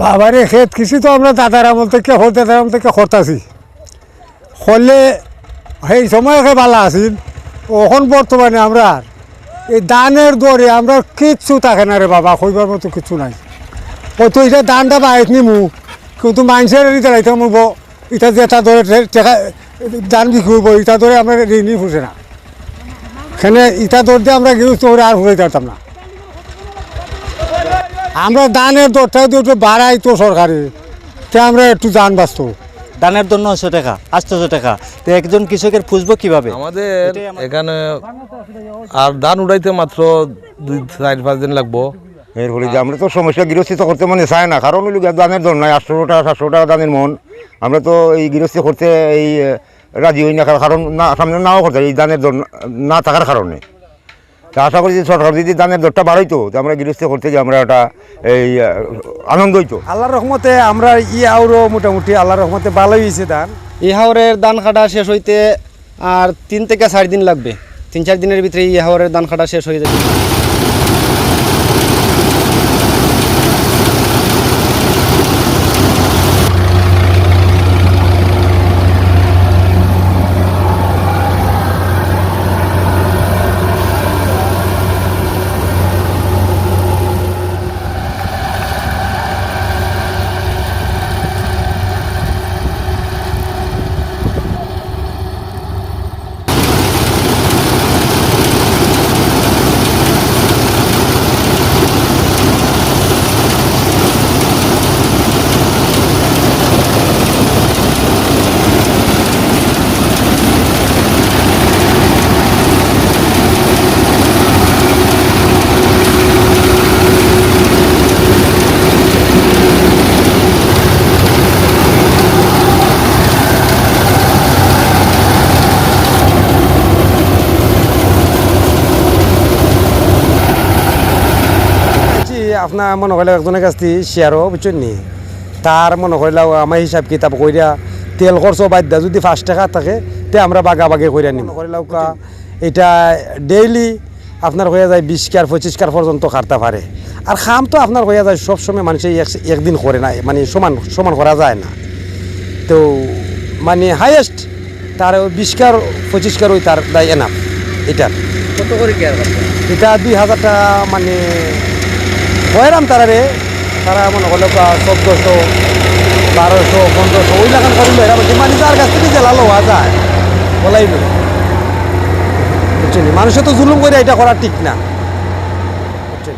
বাবারে ক্ষেত কৃষি তো আমরা দাদার আমল থেকে হর দাদার আমল থেকে করতাছি। হলে সেই সময় ভালো আছিল, এখন বর্তমানে আমরা এই দানের দরে আমরা কিচ্ছু থাকে না রে বাবা, কইবার মতো কিছু নাই। হয়তো এটা দানটা বাইত নিমু, কিন্তু মানুষের এটা রাইতে মুব এটা যেটা ধরে দান বিক্রি করব ইটা ধরে আমরা ঋণই ফুসে না। এখানে দর দিয়ে আমরা গৃহস্থ করে আর ফুরাই পারতাম না। আমরা দানের দরটা একটু বাড়াই তো সরকারে তে আমরা একটু দান বাঁচত। দানের জন্য নশো টাকা আটশোশো টাকা। তো একজন কৃষকের পুষবো কীভাবে? আমাদের এখানে আর ধান উড়াইতে মাত্র দুই চার পাঁচ দিন লাগবো। এর ফলে যে আমরা তো সমস্যা গৃহস্থিত তো করতে মানে চায় না কারণ গিয়া দানের দর নাই আটশো টাকা সাতশো টাকা দানের মন। আমরা তো এই গৃহস্থী করতে এই রাজি হই না কারণ না সামনে নাও করতে এই দানের দর না থাকার কারণে। তা আশা করি যে সরকার যদি দানের দরটা বাড়াইতো তো আমরা গৃহস্থ করতে যে আমরা একটা এই আনন্দ হইতো। আল্লাহর রহমতে আমরা ই আউরো মোটামুটি আল্লাহর রহমতে ভালোই হয়েছে দান ই হাওরের ধান কাটা শেষ হইতে আর তিন থেকে চার দিন লাগবে। তিন চার দিনের ভিতরে ই হাওরের ধান কাটা শেষ হয়ে যাবে। আপনার মনে করলে একজনের কাছ থেকে শেয়ারও বুঝছেন নি? তার মনে করলে আমার হিসাব কিতাব কইরা তেল খরচ বাদ দেয় যদি পাঁচ টাকা থাকে তে আমরা বাগা বাগে কইরা নিব করলে এটা ডেইলি আপনার হয়ে যায় বিশ কার পঁচিশ কার পর্যন্ত খাটতে পারে। আর খাম তো আপনার হয়ে যায় সবসময় মানুষে একদিন করে না মানে সমান সমান করা যায় না। তো মানে হাইয়েস্ট তার বিশ কার পঁচিশ কার ওই তার দায় এনাফ এটার। কত করে এটা দুই হাজার টাকা মানে হয়রাম তারা রে তারা মনে করল চোদ্দশো, বারোশো, পনেরোশো, ওই লাগান করি এরা বলছে মানে যার কাছ থেকে জেলা লওয়া যায়, বলাই বুঝলি মানুষে তো জুলুম করে এটা করা ঠিক না। বুঝছেন?